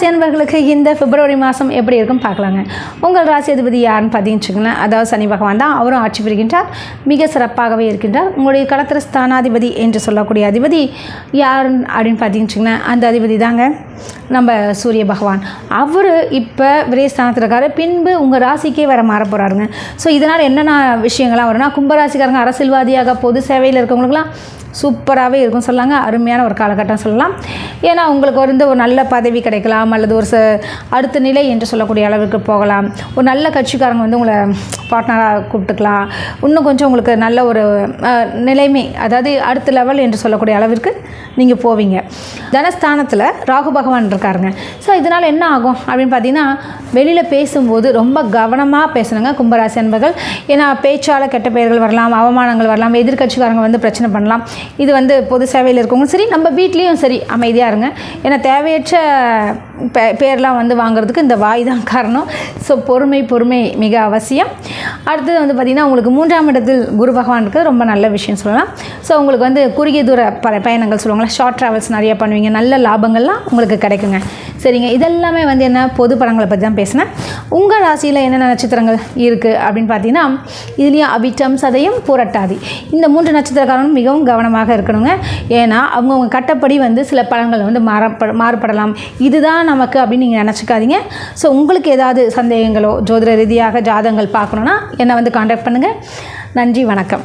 ராசி அன்பர்களுக்கு இந்த பிப்ரவரி மாதம் எப்படி இருக்கும் பார்க்கலாங்க. உங்கள் ராசி அதிபதி யாருன்னு பார்த்தீங்கன்னு அதாவது சனி பகவான் தான் அவரும் ஆட்சி புரிகின்றார். மிக சிறப்பாகவே இருக்கின்றார். உங்களுடைய களத்திர ஸ்தானாதிபதி என்று சொல்லக்கூடிய அதிபதி யார் அப்படின்னு பார்த்தீங்கன்னு அந்த அதிபதி தாங்க நம்ம சூரிய பகவான். அவர் இப்போ விரைஸ்தானத்தில் இருக்காரு. பின்பு உங்கள் ராசிக்கே வர மாற போகிறாருங்க ஸோ இதனால் என்னென்ன விஷயங்கள்லாம் வரும்னா கும்பராசிக்காரங்க அரசியல்வாதியாக பொது சேவையில் இருக்கவங்களுக்குலாம் சூப்பராகவே இருக்கும் சொல்லாங்க. அருமையான ஒரு காலகட்டம் சொல்லலாம். ஏன்னா உங்களுக்கு வந்து ஒரு நல்ல பதவி கிடைக்கலாம் அல்லது ஒரு ச அடுத்த நிலை என்று சொல்லக்கூடிய அளவுக்கு போகலாம். ஒரு நல்ல கட்சிக்காரங்க வந்து உங்களை பார்ட்னராக கூப்பிட்டுக்கலாம். இன்னும் கொஞ்சம் உங்களுக்கு நல்ல ஒரு நிலைமை அதாவது அடுத்த லெவல் என்று சொல்லக்கூடிய அளவிற்கு நீங்கள் போவீங்க. தனஸ்தானத்தில் ராகு பகவான் இருக்காருங்க. ஸோ இதனால் என்ன ஆகும் அப்படின்னு பார்த்தீங்கன்னா வெளியில் பேசும்போது ரொம்ப கவனமாக பேசணுங்க கும்பராசி என்பர்கள் ஏன்னா பேச்சால் கெட்ட பெயர்கள் வரலாம் அவமானங்கள் வரலாம் எதிர்கட்சிக்காரங்க வந்து பிரச்சனை பண்ணலாம். இது வந்து பொது சேவையில் இருக்கவங்களும் சரி நம்ம வீட்லேயும் சரி அமைதியாக இருங்க. ஏன்னா தேவையற்ற பே பேர்லாம் வந்து வாங்குறதுக்கு இந்த வாய் தான் காரணம். ஸோ பொறுமை பொறுமை மிக அவசியம். அடுத்தது வந்து பார்த்திங்கன்னா உங்களுக்கு மூன்றாம் இடத்தில் குரு பகவான் இருக்குது ரொம்ப நல்ல விஷயம் சொல்லலாம். ஸோ உங்களுக்கு வந்து குறுகிய தூர ப பயணங்கள் சொல்லுவாங்களா ஷார்ட் ட்ராவல்ஸ் நிறைய பண்ணுவீங்க நல்ல லாபங்கள்லாம் உங்களுக்கு கிடைக்குங்க. சரிங்க. இதெல்லாமே வந்து என்ன பொது படங்களை பற்றி தான் பேசினேன். உங்கள் ராசியில் என்னென்ன நட்சத்திரங்கள் இருக்குது அப்படின்னு பார்த்தீங்கன்னா இதுலேயும் அபிட்டம் சதயம் புரட்டாதி. இந்த மூன்று நட்சத்திரக்காரங்களும் மிகவும் கவனமாக இருக்கணுங்க. ஏன்னா அவங்கவுங்க கட்டப்படி வந்து சில படங்கள் வந்து மாறப்ப மாறுபடலாம். இதுதான் நமக்கு அப்படின்னு நீங்கள் நினச்சிக்காதீங்க. ஸோ உங்களுக்கு ஏதாவது சந்தேகங்களோ ஜோதிட ரீதியாக ஜாதகங்கள் பார்க்கணுன்னா என்னை வந்து காண்டாக்ட் பண்ணுங்கள் நன்றி வணக்கம்.